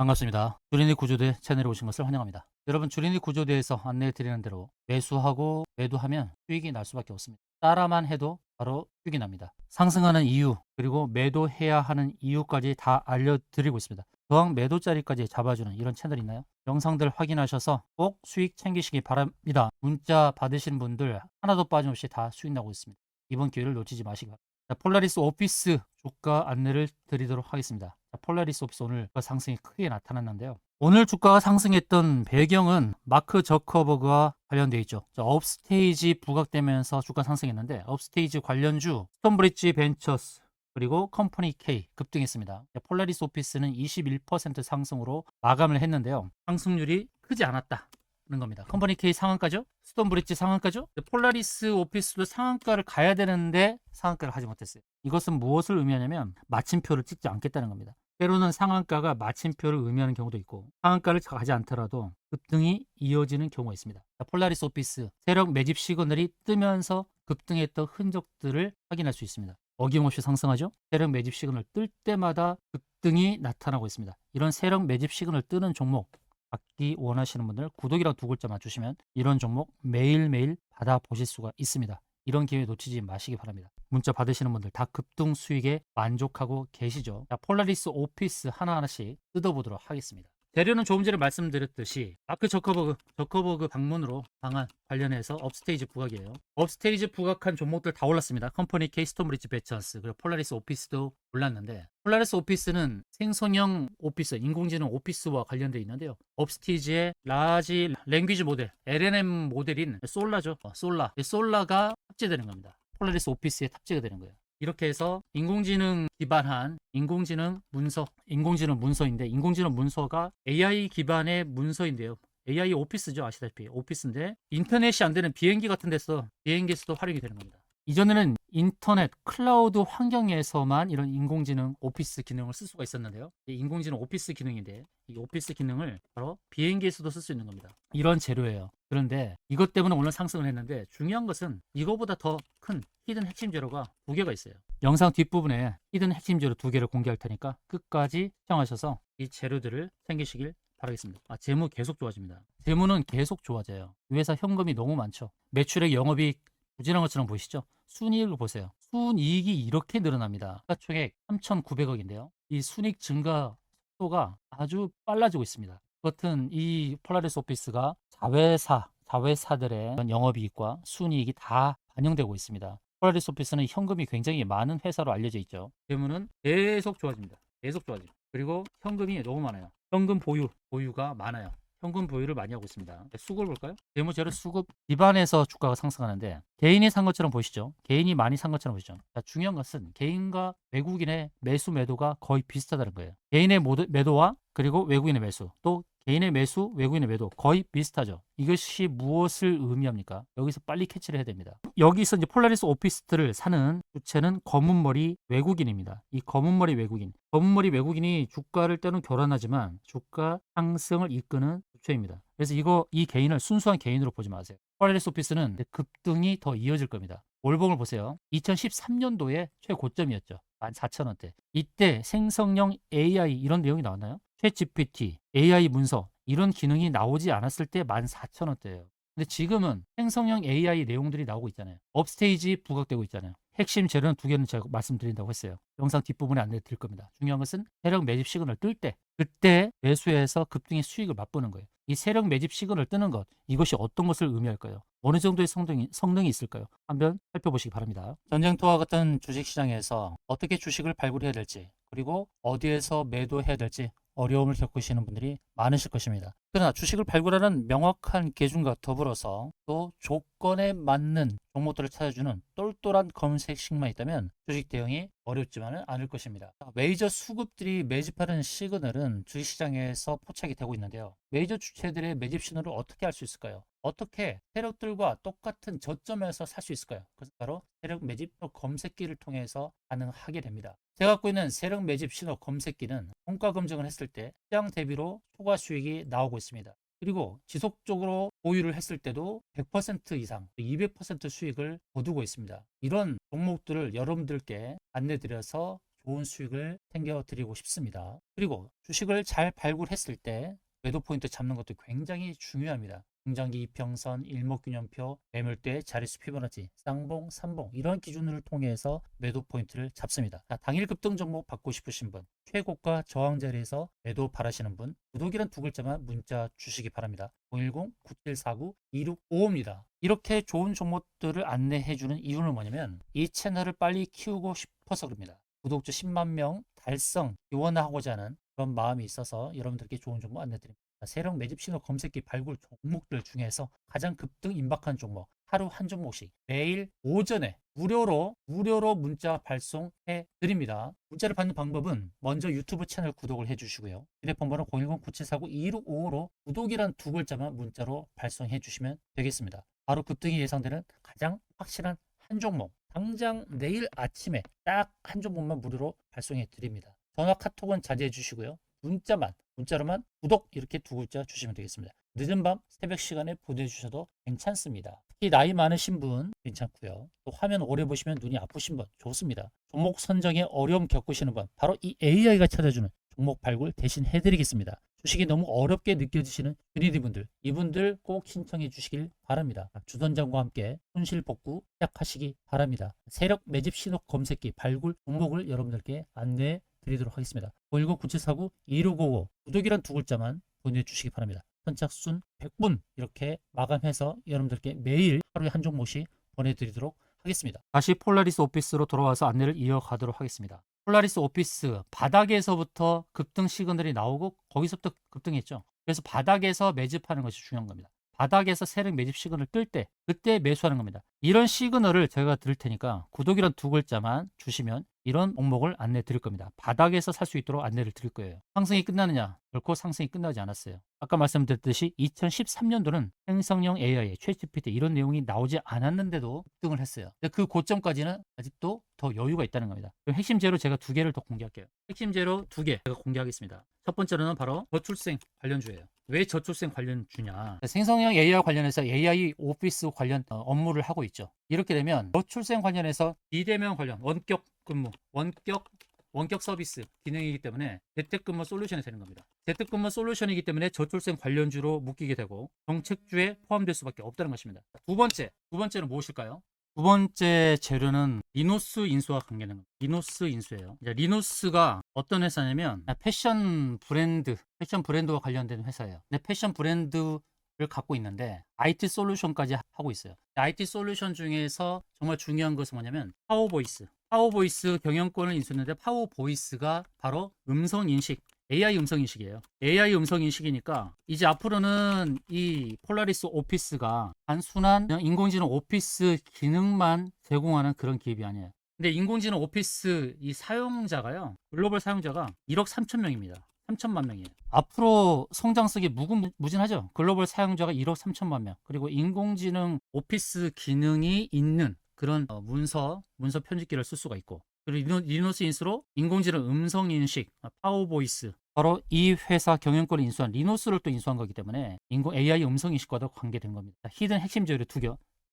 반갑습니다. 주린이 구조대 채널에 오신 것을 환영합니다. 여러분 주린이 구조대에서 안내해 드리는 대로 매수하고 매도하면 수익이 날 수밖에 없습니다. 따라만 해도 바로 수익이 납니다. 상승하는 이유 그리고 매도해야 하는 이유까지 다 알려드리고 있습니다. 저항 매도 자리까지 잡아주는 이런 채널 있나요? 영상들 확인하셔서 꼭 수익 챙기시기 바랍니다. 문자 받으신 분들 하나도 빠짐없이 다 수익 나고 있습니다. 이번 기회를 놓치지 마시기 바랍니다. 자, 폴라리스 오피스 주가 안내를 드리도록 하겠습니다. 자, 폴라리스 오피스 오늘 상승이 크게 나타났는데요. 오늘 주가가 상승했던 배경은 마크 저커버그와 관련되어 있죠. 자, 업스테이지 부각되면서 주가 상승했는데 업스테이지 관련주 스톤브리지 벤처스 그리고 컴퍼니 K 급등했습니다. 자, 폴라리스 오피스는 21% 상승으로 마감을 했는데요. 상승률이 크지 않았다. 는 겁니다. 컴퍼니 K 상한가죠? 스톤브릿지 상한가죠? 폴라리스 오피스도 상한가를 가야 되는데 상한가를 하지 못했어요. 이것은 무엇을 의미하냐면 마침표를 찍지 않겠다는 겁니다. 때로는 상한가가 마침표를 의미하는 경우도 있고 상한가를 가지 않더라도 급등이 이어지는 경우가 있습니다. 자, 폴라리스 오피스 세력 매집 시그널이 뜨면서 급등했던 흔적들을 확인할 수 있습니다. 어김없이 상승하죠? 세력 매집 시그널 뜰 때마다 급등이 나타나고 있습니다. 이런 세력 매집 시그널 뜨는 종목 받기 원하시는 분들 구독이랑 두 글자 맞추시면 이런 종목 매일매일 받아보실 수가 있습니다. 이런 기회 놓치지 마시기 바랍니다. 문자 받으시는 분들 다 급등 수익에 만족하고 계시죠? 자, 폴라리스 오피스 하나하나씩 뜯어보도록 하겠습니다. 재료는 조금 전에 말씀드렸듯이 마크 저커버그, 저커버그 방문으로 방안 관련해서 업스테이지 부각이에요. 업스테이지 부각한 종목들 다 올랐습니다. 컴퍼니 케이스톤 브리지 배처스 그리고 폴라리스 오피스도 올랐는데 폴라리스 오피스는 생성형 오피스, 인공지능 오피스와 관련되어 있는데요. 업스테이지의 라지 랭귀지 모델, LNM 모델인 솔라죠. 어, 솔라. 이 솔라가 탑재되는 겁니다. 폴라리스 오피스에 탑재가 되는 거예요. 이렇게 해서 인공지능 기반한 인공지능 문서, 인공지능 문서인데 인공지능 문서가 AI 기반의 문서인데요. AI 오피스죠. 아시다시피 오피스인데 인터넷이 안 되는 비행기 같은 데서 비행기에서도 활용이 되는 겁니다. 이전에는 인터넷, 클라우드 환경에서만 이런 인공지능 오피스 기능을 쓸 수가 있었는데요. 이 인공지능 오피스 기능인데 이 오피스 기능을 바로 비행기에서도 쓸 수 있는 겁니다. 이런 재료예요. 그런데 이것 때문에 오늘 상승을 했는데 중요한 것은 이거보다 더 큰 히든 핵심 재료가 두 개가 있어요. 영상 뒷부분에 히든 핵심 재료 두 개를 공개할 테니까 끝까지 시청하셔서 이 재료들을 챙기시길 바라겠습니다. 아, 재무 계속 좋아집니다. 재무는 계속 좋아져요. 이 회사 현금이 너무 많죠. 매출액 영업이익 부진한 것처럼 보이시죠? 순이익을 보세요. 순이익이 이렇게 늘어납니다. 가총액 3,900억인데요. 이 순이익 증가 속도가 아주 빨라지고 있습니다. 그것은 이 폴라리스 오피스가 자회사, 자회사들의 영업이익과 순이익이 다 반영되고 있습니다. 폴라리스 오피스는 현금이 굉장히 많은 회사로 알려져 있죠. 재무는 계속 좋아집니다. 계속 좋아집니다. 그리고 현금이 너무 많아요. 현금 보유, 보유가 많아요. 현금 보유를 많이 하고 있습니다. 수급을 볼까요? 재무제로 수급 기반에서 주가가 상승하는데 개인이 산 것처럼 보시죠. 개인이 많이 산 것처럼 보시죠. 자, 중요한 것은 개인과 외국인의 매수 매도가 거의 비슷하다는 거예요. 개인의 매도와 그리고 외국인의 매수 또 개인의 매수, 외국인의 매도 거의 비슷하죠. 이것이 무엇을 의미합니까? 여기서 빨리 캐치를 해야 됩니다. 여기서 이제 폴라리스 오피스트를 사는 주체는 검은머리 외국인입니다. 이 검은머리 외국인. 검은머리 외국인이 주가를 때는 교란하지만 주가 상승을 이끄는 주체입니다. 그래서 이거 이 개인을 순수한 개인으로 보지 마세요. 폴라리스 오피스는 급등이 더 이어질 겁니다. 월봉을 보세요. 2013년도에 최고점이었죠. 14,000원대. 이때 생성형 AI 이런 내용이 나왔나요? 챗 GPT, AI 문서 이런 기능이 나오지 않았을 때 14,000원대예요. 근데 지금은 생성형 AI 내용들이 나오고 있잖아요. 업스테이지 부각되고 있잖아요. 핵심 재료는 두 개는 제가 말씀드린다고 했어요. 영상 뒷부분에 안내 드릴 겁니다. 중요한 것은 세력 매집 시그널 뜰 때, 그때 매수해서 급등의 수익을 맛보는 거예요. 이 세력 매집 시그널 뜨는 것, 이것이 어떤 것을 의미할까요? 어느 정도의 성능이, 성능이 있을까요? 한번 살펴보시기 바랍니다. 전쟁터와 같은 주식시장에서 어떻게 주식을 발굴해야 될지, 그리고 어디에서 매도해야 될지 어려움을 겪으시는 분들이 많으실 것입니다. 그러나 주식을 발굴하는 명확한 기준과 더불어서 또 조건에 맞는 종목들을 찾아주는 똘똘한 검색식만 있다면 주식 대응이 어렵지만은 않을 것입니다. 메이저 수급들이 매집하는 시그널은 주식시장에서 포착이 되고 있는데요. 메이저 주체들의 매집 신호를 어떻게 알 수 있을까요? 어떻게 세력들과 똑같은 저점에서 살 수 있을까요? 그것은 바로 세력 매집 검색기를 통해서 가능하게 됩니다. 제가 갖고 있는 세력 매집 신호 검색기는 원가 검증을 했을 때 시장 대비로 초과 수익이 나오고 있습니다. 그리고 지속적으로 보유를 했을 때도 100% 이상, 200% 수익을 거두고 있습니다. 이런 종목들을 여러분들께 안내드려서 좋은 수익을 챙겨드리고 싶습니다. 그리고 주식을 잘 발굴했을 때 매도 포인트 잡는 것도 굉장히 중요합니다. 중장기 이평선, 일목균형표, 매물대, 자릿수 피보나치, 쌍봉, 삼봉 이런 기준을 통해서 매도 포인트를 잡습니다. 자, 당일 급등 종목 받고 싶으신 분, 최고가 저항 자리에서 매도 바라시는 분, 구독이란 두 글자만 문자 주시기 바랍니다. 010-9749-2655입니다. 이렇게 좋은 종목들을 안내해주는 이유는 뭐냐면 이 채널을 빨리 키우고 싶어서 그럽니다. 구독자 10만 명 달성 기원하고자 하는 그런 마음이 있어서 여러분들께 좋은 정보 안내드립니다. 세력 매집 신호 검색기 발굴 종목들 중에서 가장 급등 임박한 종목 하루 한 종목씩 매일 오전에 무료로 무료로 문자 발송해 드립니다. 문자를 받는 방법은 먼저 유튜브 채널 구독을 해 주시고요. 휴대폰 번호 010-9749-2655로 구독이란 두 글자만 문자로 발송해 주시면 되겠습니다. 바로 급등이 예상되는 가장 확실한 한 종목 당장 내일 아침에 딱 한 종목만 무료로 발송해 드립니다. 전화 카톡은 자제해 주시고요. 문자만 문자로만 구독 이렇게 두 글자 주시면 되겠습니다. 늦은 밤 새벽 시간에 보내주셔도 괜찮습니다. 특히 나이 많으신 분 괜찮고요. 또 화면 오래 보시면 눈이 아프신 분 좋습니다. 종목 선정에 어려움 겪으시는 분 바로 이 AI가 찾아주는 종목 발굴 대신 해드리겠습니다. 주식이 너무 어렵게 느껴지시는 그리디 분들 이분들 꼭 신청해 주시길 바랍니다. 주선장과 함께 손실 복구 시작하시기 바랍니다. 세력 매집 신호 검색기 발굴 종목을 여러분들께 안내해 드리도록 하겠습니다. 010-9749-2655 구독이란 두 글자만 보내주시기 바랍니다. 선착순 100분 이렇게 마감해서 여러분들께 매일 하루에 한 종목씩 보내드리도록 하겠습니다. 다시 폴라리스 오피스로 돌아와서 안내를 이어가도록 하겠습니다. 폴라리스 오피스 바닥에서부터 급등 시그널이 나오고 거기서부터 급등했죠. 그래서 바닥에서 매집하는 것이 중요한 겁니다. 바닥에서 세력 매집 시그널을 뜰때 그때 매수하는 겁니다. 이런 시그널을 제가 드릴 테니까 구독이란 두 글자만 주시면 이런 종목을 안내 드릴 겁니다. 바닥에서 살 수 있도록 안내를 드릴 거예요. 상승이 끝나느냐? 결코 상승이 끝나지 않았어요. 아까 말씀드렸듯이 2013년도는 생성형 AI, 최치피트 이런 내용이 나오지 않았는데도 급등을 했어요. 근데 그 고점까지는 아직도 더 여유가 있다는 겁니다. 핵심 재료 제가 두 개를 더 공개할게요. 핵심 재료 두 개 제가 공개하겠습니다. 첫 번째로는 바로 저출생 관련주예요. 왜 저출생 관련 주냐? 생성형 AI 관련해서 AI 오피스 관련 어, 업무를 하고 있죠. 이렇게 되면 저출생 관련해서 비대면 관련 원격 근무, 원격 원격 서비스 기능이기 때문에 재택근무 솔루션이 되는 겁니다. 재택근무 솔루션이기 때문에 저출생 관련주로 묶이게 되고 정책주에 포함될 수밖에 없다는 것입니다. 두 번째, 두 번째는 무엇일까요? 두 번째 재료는 리노스 인수와 관계는 겁니다. 리노스 인수예요. 이제 리노스가 어떤 회사냐면 패션 브랜드, 패션 브랜드와 관련된 회사예요. 근데 패션 브랜드 를 갖고 있는데 IT 솔루션까지 하고 있어요. IT 솔루션 중에서 정말 중요한 것은 뭐냐면 파워보이스. 파워보이스 경영권을 인수했는데 파워보이스가 바로 음성 인식 AI 음성 인식이에요. AI 음성 인식이니까 이제 앞으로는 이 폴라리스 오피스가 단순한 인공지능 오피스 기능만 제공하는 그런 기업이 아니에요. 근데 인공지능 오피스 이 사용자가요. 글로벌 사용자가 1억 3천 명입니다. 3천만 명이에요. 앞으로 성장성이 무궁무진하죠. 글로벌 사용자가 1억 3천만 명. 그리고 인공지능 오피스 기능이 있는 그런 어, 문서, 문서 편집기를 쓸 수가 있고 그리고 리노스 인수로 인공지능 음성 인식, 파워보이스 바로 이 회사 경영권을 인수한 리노스를 또 인수한 거기 때문에 인공 AI 음성 인식과도 관계된 겁니다. 히든 핵심 재료 두 개,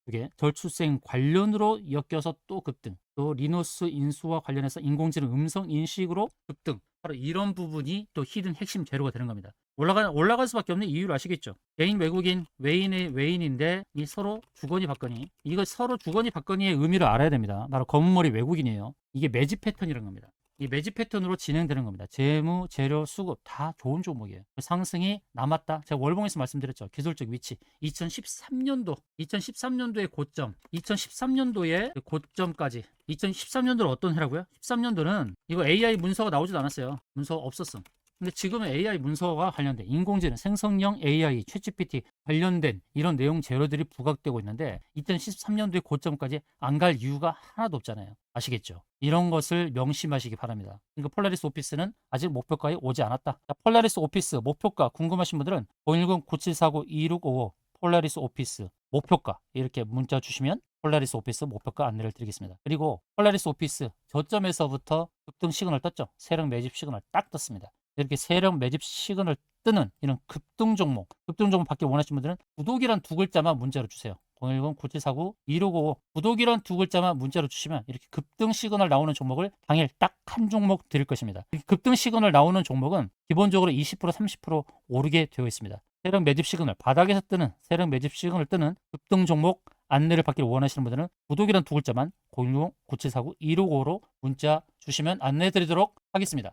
두 개 절출생 관련으로 엮여서 또 급등 또 리노스 인수와 관련해서 인공지능 음성 인식으로 급등 바로 이런 부분이 또 히든 핵심 재료가 되는 겁니다. 올라가 올라갈 수밖에 없는 이유를 아시겠죠? 개인 외국인 외인의 외인인데 이 서로 주거니 받거니 이거 서로 주거니 받거니의 의미를 알아야 됩니다. 바로 검은 머리 외국인이에요. 이게 매집 패턴이라는 겁니다. 이 매집 패턴으로 진행되는 겁니다. 재무, 재료, 수급 다 좋은 종목이에요. 상승이 남았다. 제가 월봉에서 말씀드렸죠. 기술적 위치. 2013년도, 2013년도의 고점, 2013년도의 고점까지. 2013년도는 어떤 해라고요? 13년도는 이거 AI 문서가 나오지도 않았어요. 문서 없었어. 근데 지금은 AI 문서와 관련된 인공지능 생성형 AI, 최GPT 관련된 이런 내용 재료들이 부각되고 있는데 2013년도의 고점까지 안 갈 이유가 하나도 없잖아요. 아시겠죠? 이런 것을 명심하시기 바랍니다. 그러니까 폴라리스 오피스는 아직 목표가에 오지 않았다. 자, 폴라리스 오피스 목표가 궁금하신 분들은 010-9749-2655 폴라리스 오피스 목표가 이렇게 문자 주시면 폴라리스 오피스 목표가 안내를 드리겠습니다. 그리고 폴라리스 오피스 저점에서부터 급등 시그널 떴죠. 세력 매집 시그널 딱 떴습니다. 이렇게 세력 매집 시그널 뜨는 이런 급등 종목, 급등 종목 받기 원하시는 분들은 구독이란 두 글자만 문자로 주세요. 010-9749-2655 구독이란 두 글자만 문자로 주시면 이렇게 급등 시그널 나오는 종목을 당일 딱 한 종목 드릴 것입니다. 급등 시그널 나오는 종목은 기본적으로 20% 30% 오르게 되어 있습니다. 세력 매집 시그널 바닥에서 뜨는 세력 매집 시그널 뜨는 급등 종목 안내를 받기를 원하시는 분들은 구독이란 두 글자만 010-9749-2655로 문자 주시면 안내 드리도록 하겠습니다.